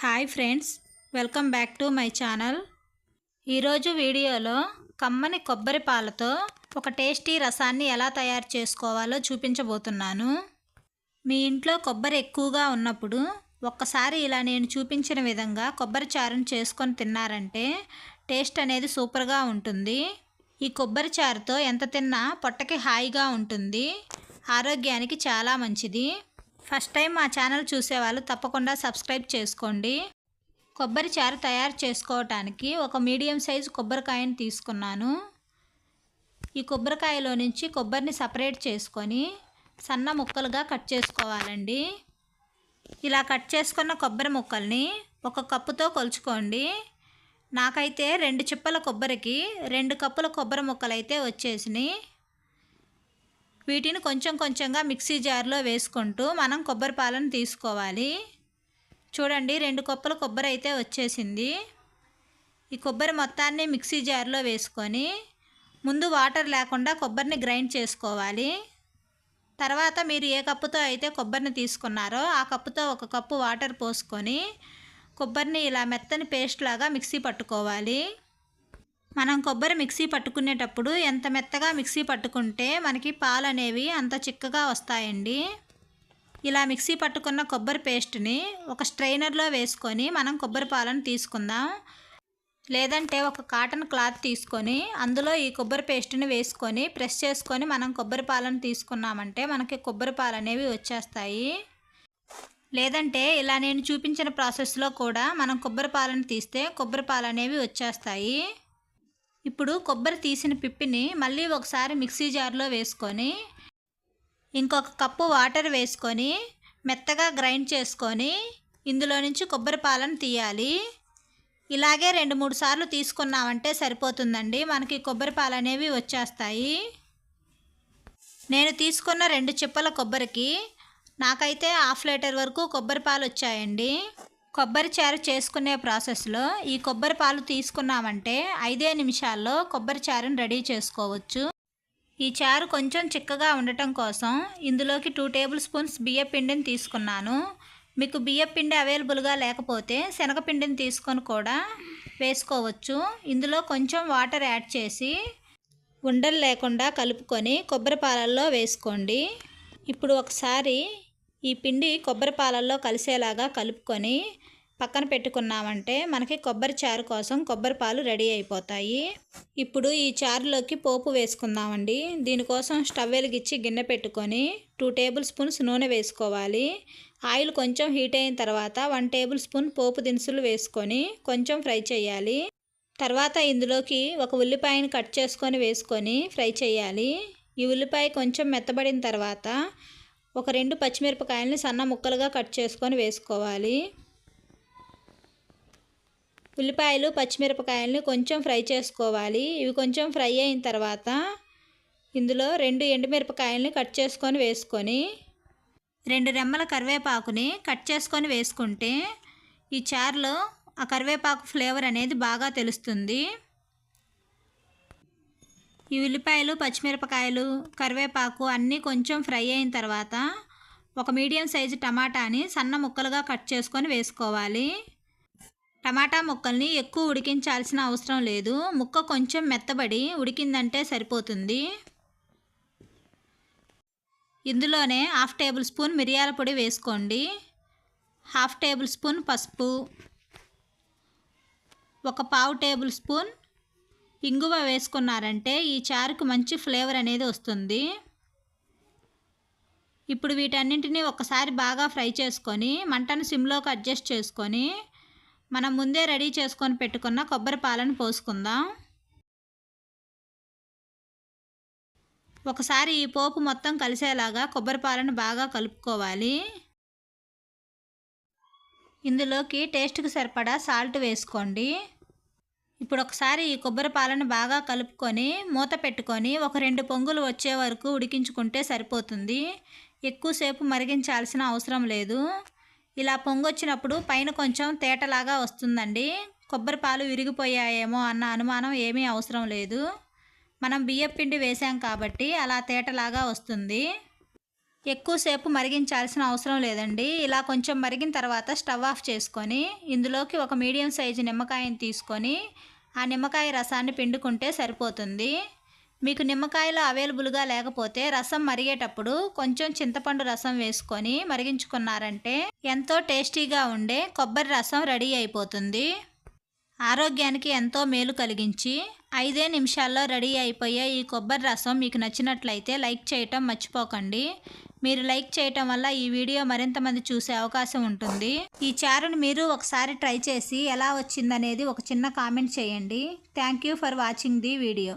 Hi friends welcome back to my channel. ఈరోజు వీడియోలో కమ్మని కొబ్బరి పాలతో ఒక టేస్టీ రసాన్ని ఎలా తయారు చేసుకోవాలో చూపించబోతున్నాను. మీ ఇంట్లో కొబ్బరి ఎక్కువగా ఉన్నప్పుడు ఒక్కసారి ఇలా నేను చూపించిన విధంగా కొబ్బరి చారును చేసుకొని తిన్నారంటే టేస్ట్ అనేది సూపర్గా ఉంటుంది. ఈ కొబ్బరి చారుతో ఎంత తిన్నా పొట్టకి హాయిగా ఉంటుంది. ఆరోగ్యానికి చాలా మంచిది. ఫస్ట్ టైం మా ఛానల్ చూసేవాళ్ళు తప్పకుండా సబ్స్క్రైబ్ చేసుకోండి. కొబ్బరి చారు తయారు చేసుకోవటానికి ఒక మీడియం సైజు కొబ్బరికాయను తీసుకున్నాను. ఈ కొబ్బరికాయలో నుంచి కొబ్బరిని సపరేట్ చేసుకొని సన్న ముక్కలుగా కట్ చేసుకోవాలండి. ఇలా కట్ చేసుకున్న కొబ్బరి ముక్కల్ని ఒక కప్పుతో కొలుచుకోండి. నాకైతే రెండు చిప్పల కొబ్బరికి రెండు కప్పుల కొబ్బరి ముక్కలైతే వచ్చేసినాయి. వీటిని కొంచెం కొంచెంగా మిక్సీ జార్లో వేసుకుంటూ మనం కొబ్బరి పాలను తీసుకోవాలి. చూడండి రెండు కొప్పలు కొబ్బరి అయితే వచ్చేసింది. ఈ కొబ్బరి మొత్తాన్ని మిక్సీ జార్లో వేసుకొని ముందు వాటర్ లేకుండా కొబ్బరిని గ్రైండ్ చేసుకోవాలి. తర్వాత మీరు ఏ కప్పుతో అయితే కొబ్బరిని తీసుకున్నారో ఆ కప్పుతో ఒక కప్పు వాటర్ పోసుకొని కొబ్బరిని ఇలా మెత్తని పేస్ట్ లాగా మిక్సీ పట్టుకోవాలి. మనం కొబ్బరి మిక్సీ పట్టుకునేటప్పుడు ఎంత మెత్తగా మిక్సీ పట్టుకుంటే మనకి పాలు అనేవి అంత చిక్కగా వస్తాయండి. ఇలా మిక్సీ పట్టుకున్న కొబ్బరి పేస్ట్ని ఒక స్ట్రైనర్లో వేసుకొని మనం కొబ్బరి పాలను తీసుకుందాం. లేదంటే ఒక కాటన్ క్లాత్ తీసుకొని అందులో ఈ కొబ్బరి పేస్ట్ని వేసుకొని ప్రెస్ చేసుకొని మనం కొబ్బరి పాలను తీసుకున్నామంటే మనకి కొబ్బరి పాలు అనేవి వచ్చేస్తాయి. లేదంటే ఇలా నేను చూపించిన ప్రాసెస్లో కూడా మనం కొబ్బరి పాలను తీస్తే కొబ్బరి పాలు అనేవి వచ్చేస్తాయి. ఇప్పుడు కొబ్బరి తీసిన పిప్పిని మళ్ళీ ఒకసారి మిక్సీ జార్లో వేసుకొని ఇంకొక కప్పు వాటర్ వేసుకొని మెత్తగా గ్రైండ్ చేసుకొని ఇందులో నుంచి కొబ్బరి పాలను తీయాలి. ఇలాగే రెండు మూడు సార్లు తీసుకున్నామంటే సరిపోతుందండి. మనకి కొబ్బరి పాలు అనేవి వచ్చేస్తాయి. నేను తీసుకున్న రెండు చిప్పల కొబ్బరికి నాకైతే హాఫ్ లీటర్ వరకు కొబ్బరి పాలు వచ్చాయండి. కొబ్బరి చారు చేసుకునే ప్రాసెస్లో ఈ కొబ్బరి పాలు తీసుకున్నామంటే ఐదే నిమిషాల్లో కొబ్బరి చారుని రెడీ చేసుకోవచ్చు. ఈ చారు కొంచెం చిక్కగా ఉండటం కోసం ఇందులోకి టూ టేబుల్ స్పూన్స్ బియ్య పిండిని తీసుకున్నాను. మీకు బియ్య పిండి అవైలబుల్గా లేకపోతే శనగపిండిని తీసుకొని కూడా వేసుకోవచ్చు. ఇందులో కొంచెం వాటర్ యాడ్ చేసి ఉండలు లేకుండా కలుపుకొని కొబ్బరి పాలల్లో వేసుకోండి. ఇప్పుడు ఒకసారి ఈ పిండి కొబ్బరి పాలల్లో కలిసేలాగా కలుపుకొని పక్కన పెట్టుకున్నామంటే మనకి కొబ్బరి చారు కోసం కొబ్బరి పాలు రెడీ అయిపోతాయి. ఇప్పుడు ఈ చారులోకి పోపు వేసుకుందామండి. దీనికోసం స్టవ్ వెలిగించి గిన్నె పెట్టుకొని టూ టేబుల్ స్పూన్స్ నూనె వేసుకోవాలి. ఆయిల్ కొంచెం హీట్ అయిన తర్వాత వన్ టేబుల్ స్పూన్ పోపు దినుసులు వేసుకొని కొంచెం ఫ్రై చేయాలి. తర్వాత ఇందులోకి ఒక ఉల్లిపాయని కట్ చేసుకొని వేసుకొని ఫ్రై చేయాలి. ఈ ఉల్లిపాయ కొంచెం మెత్తబడిన తర్వాత ఒక రెండు పచ్చిమిరపకాయలని సన్న ముక్కలుగా కట్ చేసుకొని వేసుకోవాలి. ఉల్లిపాయలు పచ్చిమిరపకాయలని కొంచెం ఫ్రై చేసుకోవాలి. ఇవి కొంచెం ఫ్రై అయిన తర్వాత ఇందులో రెండు ఎండుమిరపకాయలని కట్ చేసుకొని వేసుకొని రెండు రెమ్మల కరివేపాకుని కట్ చేసుకొని వేసుకుంటే ఈ చారులో ఆ కరివేపాకు ఫ్లేవర్ అనేది బాగా తెలుస్తుంది. ఈ ఉల్లిపాయలు పచ్చిమిరపకాయలు కరివేపాకు అన్నీ కొంచెం ఫ్రై అయిన తర్వాత ఒక మీడియం సైజు టమాటాని సన్న ముక్కలుగా కట్ చేసుకొని వేసుకోవాలి. టమాటా ముక్కల్ని ఎక్కువ ఉడికించాల్సిన అవసరం లేదు. ముక్క కొంచెం మెత్తబడి ఉడికిందంటే సరిపోతుంది. ఇందులోనే హాఫ్ టేబుల్ స్పూన్ మిరియాల పొడి వేసుకోండి. హాఫ్ టేబుల్ స్పూన్ పసుపు. ఒక పావు టేబుల్ స్పూన్ ఇంగువ వేసుకున్నారంటే ఈ చారుకు మంచి ఫ్లేవర్ అనేది వస్తుంది. ఇప్పుడు వీటన్నింటినీ ఒకసారి బాగా ఫ్రై చేసుకొని మంటను సిమ్లోకి అడ్జస్ట్ చేసుకొని మనం ముందే రెడీ చేసుకొని పెట్టుకున్న కొబ్బరి పాలను పోసుకుందాం. ఒకసారి ఈ పోపు మొత్తం కలిసేలాగా కొబ్బరి పాలను బాగా కలుపుకోవాలి. ఇందులోకి టేస్ట్కి సరిపడా సాల్ట్ వేసుకోండి. ఇప్పుడు ఒకసారి ఈ కొబ్బరి పాలను బాగా కలుపుకొని మూత పెట్టుకొని ఒక రెండు పొంగులు వచ్చే వరకు ఉడికించుకుంటే సరిపోతుంది. ఎక్కువసేపు మరిగించాల్సిన అవసరం లేదు. ఇలా పొంగొచ్చినప్పుడు పైన కొంచెం తేటలాగా వస్తుందండి. కొబ్బరి పాలు విరిగిపోయాయేమో అన్న అనుమానం ఏమీ అవసరం లేదు. మనం బియ్యపిండి వేసాం కాబట్టి అలా తేటలాగా వస్తుంది. ఎక్కువసేపు మరిగించాల్సిన అవసరం లేదండి. ఇలా కొంచెం మరిగిన తర్వాత స్టవ్ ఆఫ్ చేసుకొని ఇందులోకి ఒక మీడియం సైజు నిమ్మకాయని తీసుకొని ఆ నిమ్మకాయ రసాన్ని పిండుకుంటే సరిపోతుంది. మీకు నిమ్మకాయలు అవైలబుల్గా లేకపోతే రసం మరిగేటప్పుడు కొంచెం చింతపండు రసం వేసుకొని మరిగించుకున్నారంటే ఎంతో టేస్టీగా ఉండే కొబ్బరి రసం రెడీ అయిపోతుంది. ఆరోగ్యానికి ఎంతో మేలు కలిగించి ఐదే నిమిషాల్లో రెడీ అయిపోయే ఈ కొబ్బరి రసం మీకు నచ్చినట్లయితే లైక్ చేయటం మర్చిపోకండి. మీరు లైక్ చేయటం వల్ల ఈ వీడియో మరింత మంది చూసే అవకాశం ఉంటుంది. ఈ చారుని మీరు ఒకసారి ట్రై చేసి ఎలా వచ్చిందనేది ఒక చిన్న కామెంట్ చేయండి. Thank you for watching the video.